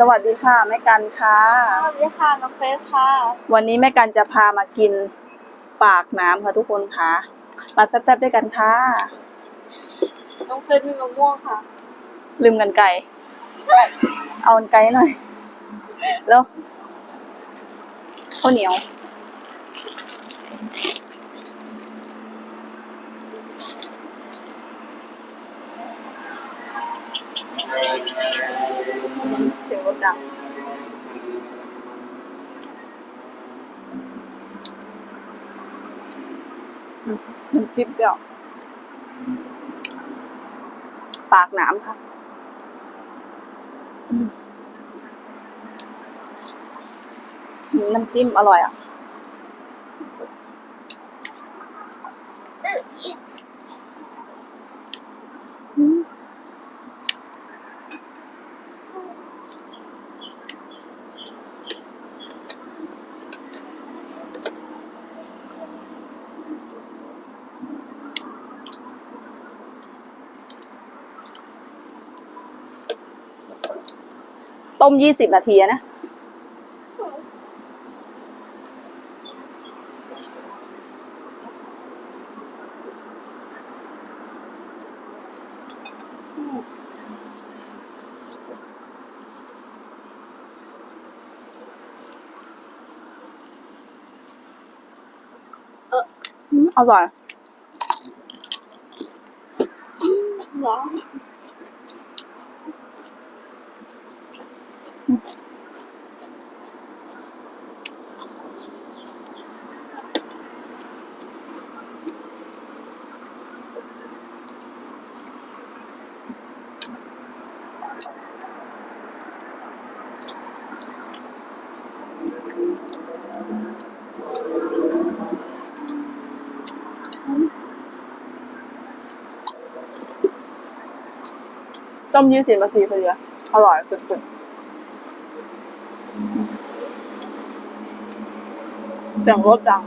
สวัสดีค่ะแม่กันค่ะ สวัสดีค่ะน้องเฟสค่ะ วันนี้แม่กันจะพามากินปากน้ำค่ะทุกคนค่ะ มาแซ่บๆด้วยกันค่ะ น้องเฟสมีมะม่วงค่ะ ลืมกันไก่ เอากันไก่หน่อย แล้วข้าวเหนียว ดังน้ำจิ้มเดียวปากน้ำค่ะน้ำจิ้มอร่อยอะ ต้มยี่สิบนาทีอะนะอืมอร่อยเหรอ ต้มยี่สิบนาทีพอดีอะอร่อยสุดๆ สียงรถดัง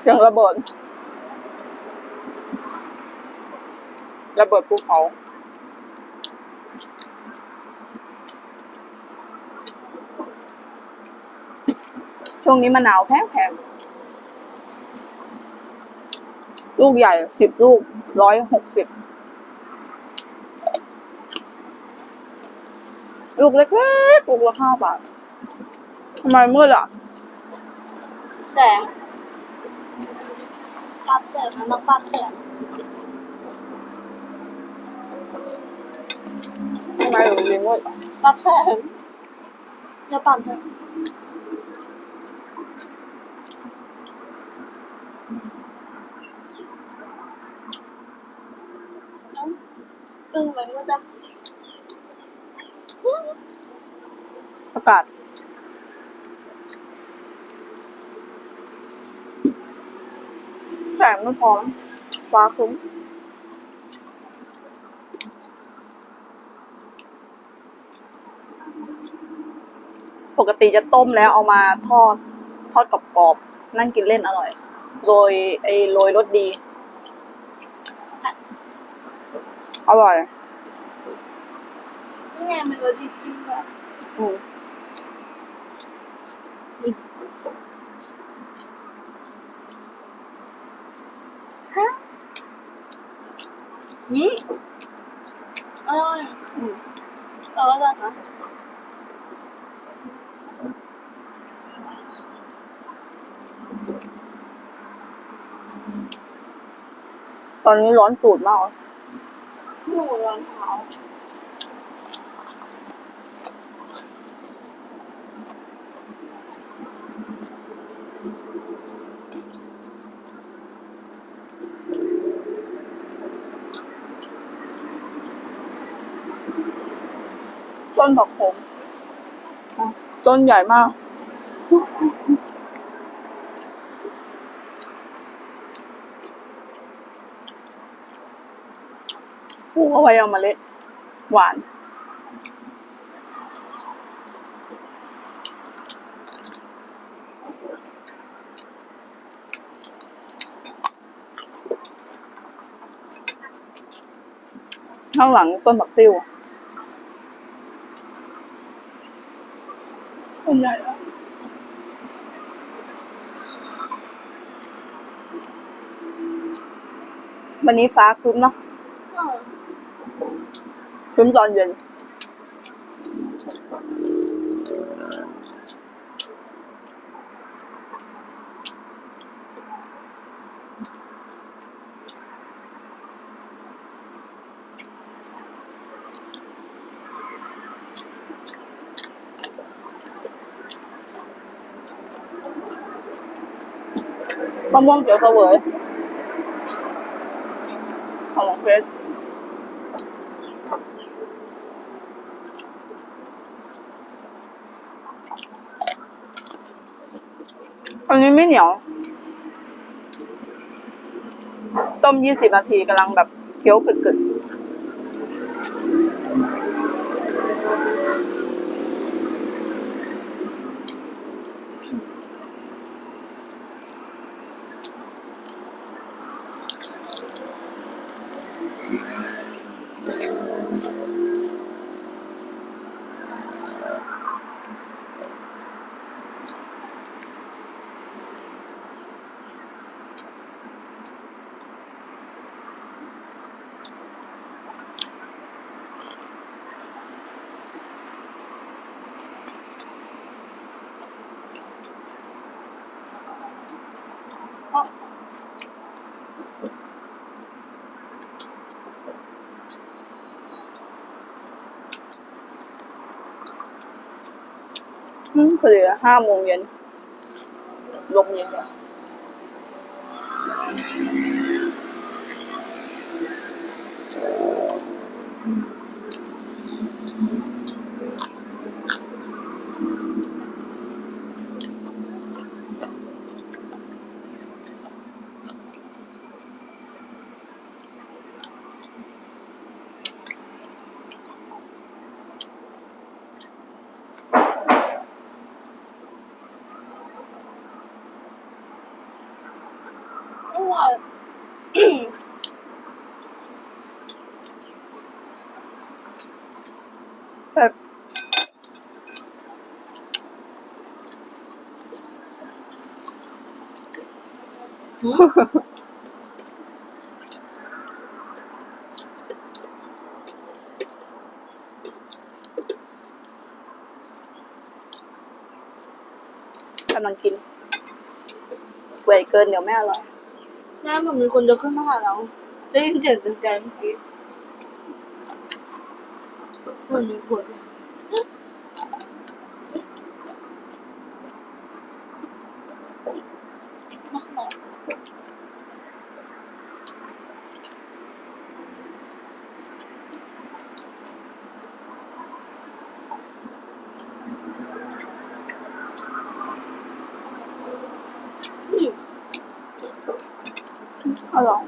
เสียงระเบิด ระเบิดภูเขาช่วงนี้มะนาวแพงแพง ลูกใหญ่สิบลูกร้อยหกสิบลูกเล็กๆลูกละห้าบาททำไมมืดอะ แสงปรับแสงมันต้องปรับแสงทำไมถึงมีมืดอะปรับแสงเดี๋ยวปรับเถอะเอ้าตึงไปก็จะ อากาศ แสงไม่พอฟ้าครึ้มปกติจะต้มแล้วเอามาทอด ทอดกรอบๆนั่งกินเล่นอร่อยโรยไอ้โรยรสดี อร่อย นี่ไงมันรสดีจริงแบบอืม นี่อร่อยอืมแต่ว่าจะนะตอนนี้ร้อนสูดมากหมูร้อนเท้า ต้นบักผมต้นใหญ่มาก ผู้เขาพยายามาเล็ด หวาน ข้างหลังต้นบักติ้ว ใหญ่อะวันนี้ฟ้าครึ้มเนาะเออครึ้มตอนเย็นะม่วงเขียวเสวยของหลวงเพชอันนี้ไม่เหนียว ต้มยี่สิบนาทีกำลังแบบเคี้ยวกึดๆ อืมพอห้าโมงเย็นลมเย็นเลย อร่อยแบบกำลังกินเปื่อยเกินเดี๋ยวไม่อร่อย แม่มันมีคนเดินขึ้นมาหาเราได้ยินเสียงตึงใจเมื่อกี้มันมีคนมากมาย อืม อร่อย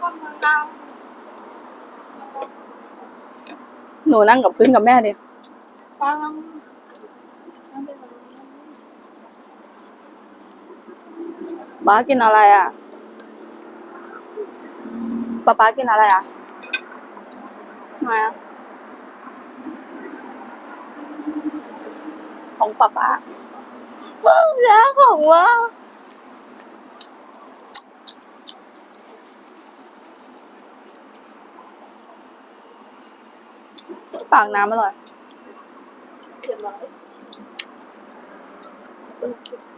ก็มันนั่งหนูนั่งกับพื้นกับแม่ดิฟังนั่งไปเลยป้ากินอะไรอะป้าป้ากินอะไรอะไหนอะ ของป้าป้ามึงแล้วของว่าปากน้ำอร่อยเขียนไว้เอาไหมชื่ออ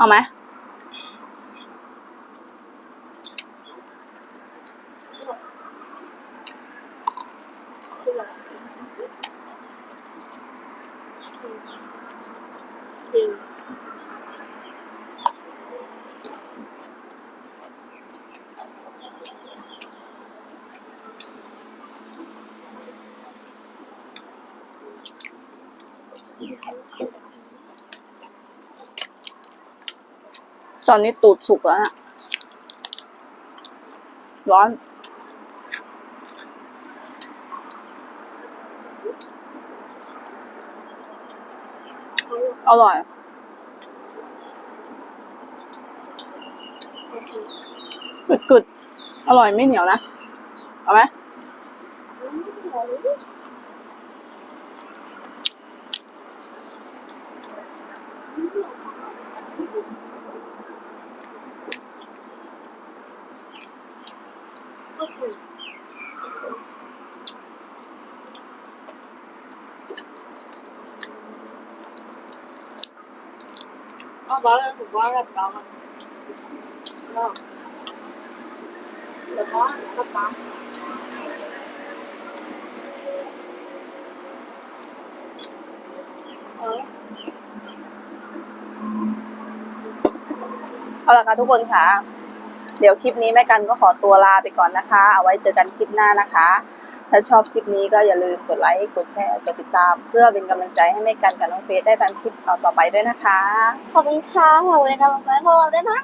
好吗？Thank you. ตอนนี้ตูดสุกแล้วนะร้อน อร่อย กึดกึดๆอร่อยไม่เหนียวนะ เอาไหมเอา บ้านแล้วถูกว่าแบบเราแล้วแต่ว่าก็ปั๊มเออเอาละค่ะทุกคนค่ะ เดี๋ยวคลิปนี้แม่กันก็ขอตัวลาไปก่อนนะคะ เอาไว้เจอกันคลิปหน้านะคะ ถ้าชอบคลิปนี้ก็อย่าลืมกดไลค์กดแชร์กดติดตาม เพื่อเป็นกำลังใจให้แม่กันกับน้องเฟซได้ตามคลิปต่อๆไปด้วยนะคะ ขอบคุณค่ะขอบคุณกำลังใจพวกเราด้วยนะ